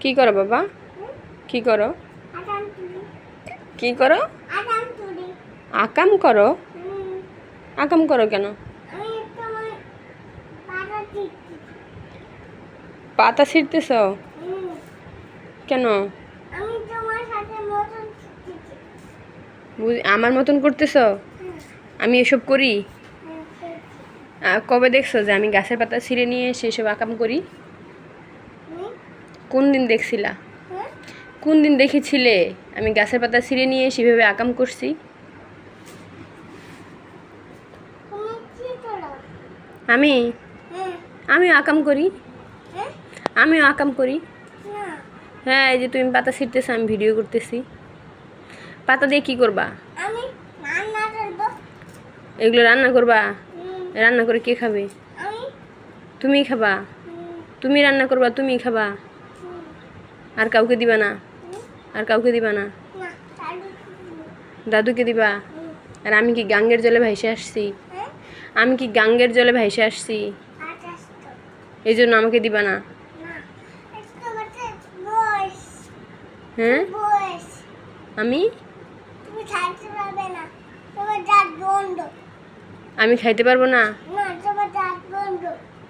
কি করো বাবা? কি করো? কি করো? আকাম করো? আকাম করো কেন? পাতা ছিঁড়তেছ? কেন? আমার মতন করতেছ? আমি এসব করি? কবে দেখছ যে আমি গাছের পাতা ছিঁড়ে নিয়ে এসে এসব আকাম করি? কোন দিন দেখছিলা? কোন দিন দেখেছিলে? আমি গাছের পাতা ছিঁড়ে নিয়ে সেভাবে আকাম করছি। আমি? আমিও আকাম করি। আমিও আকাম করি। হ্যাঁ এই যে তুমি পাতা ছিঁড়তেছো, আমি ভিডিও করতেছি। পাতা দিয়ে কি করবা? এগুলো রান্না করবা? রান্না করে কে খাবে? তুমি খাবা? তুমি রান্না করবা, তুমি খাবা? আর কাউকে দিবা না? আর কাউকে দিবা না। দাদুকে দিবা? আর আমি কি গাঙ্গের জলে ভাইসে আসছি? আমি কি গাঙ্গের জলে ভাইসে আসছি? এই জন্য আমাকে দিবা না? হ্যাঁ? আমি? খাইতে পারবে না? তোমার দাঁত বন্ধ। আমি খাইতে পারব না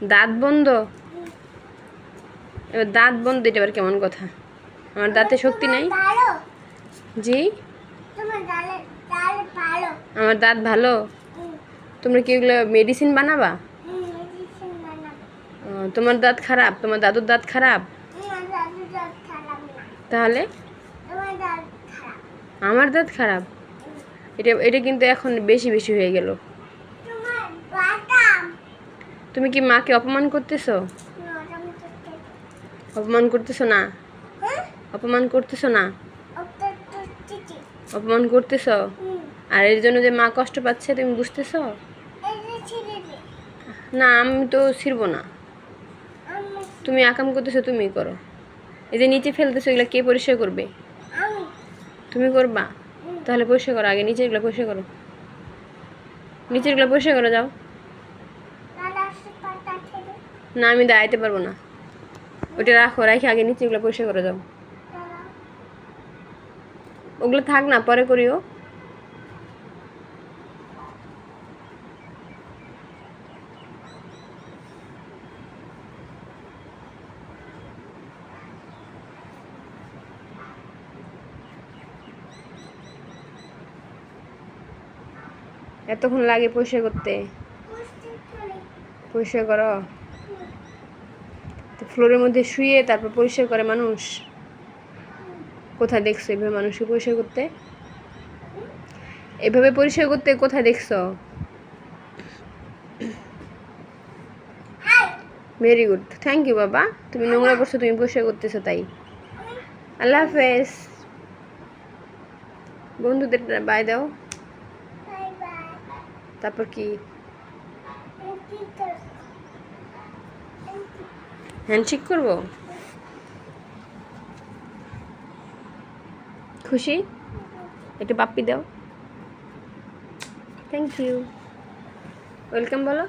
দাঁত বন্ধ। এবার দাঁত বন্ধ এটা আবার কেমন কথা? আমার দাঁতে শক্তি নাই। জি? আমার দাঁত ভালো? তোমরা কি এগুলো মেডিসিন বানাবা? তোমার দাঁত খারাপ? তোমার দাদুর দাঁত খারাপ? তাহলে? আমার দাঁত খারাপ? এটা এটা কিন্তু এখন বেশি বেশি হয়ে গেল। তুমি কি মাকে অপমান করতেছো? অপমান করতেছো না? হ্যাঁ? অপমান করতেছো না? অপমান করতেছো? আর এর জন্য যে মা কষ্ট পাচ্ছে তুমি বুঝতেছো? না আমি তো ছিড়বো না। তুমি আকাম করতেছো তুমি করো। এই যে নিচে ফেলতেছো এগুলো কে পরিষ্কার করবে? তুমি করবা? তাহলে পরিষ্কার করো আগে নিচেরগুলো পরিষ্কার করো। নিচেরগুলো পরিষ্কার করে যাও। না আমি দাঁড়াইতে পারব না। ওটা রাখো রাখি আগে নিচেরগুলো পরিষ্কার করে যাও ওগুলো থাক না, পরে করিও। এতক্ষণ লাগে পরিষ্কার করতে। পরিষ্কার করো। তো ফ্লোরের মধ্যে শুয়ে তারপর পরিষ্কার করে মানুষ কোথায় দেখছ এভাবে মানুষকে পরিষ্কার করতে? এভাবে পরিষ্কার করতে কোথায় দেখছ? ভেরি গুড থ্যাংক ইউ বাবা। তুমি নোংরা করছ তুমি পরিষ্কার করতেছো তাই। আল্লাহ হাফেজ। বন্ধুদের বাই দাও। তারপর কি? হ্যান্ডশেক করব। খুশি? একটু পাপ্পি দাও। থ্যাংক ইউ ওয়েলকাম বলো।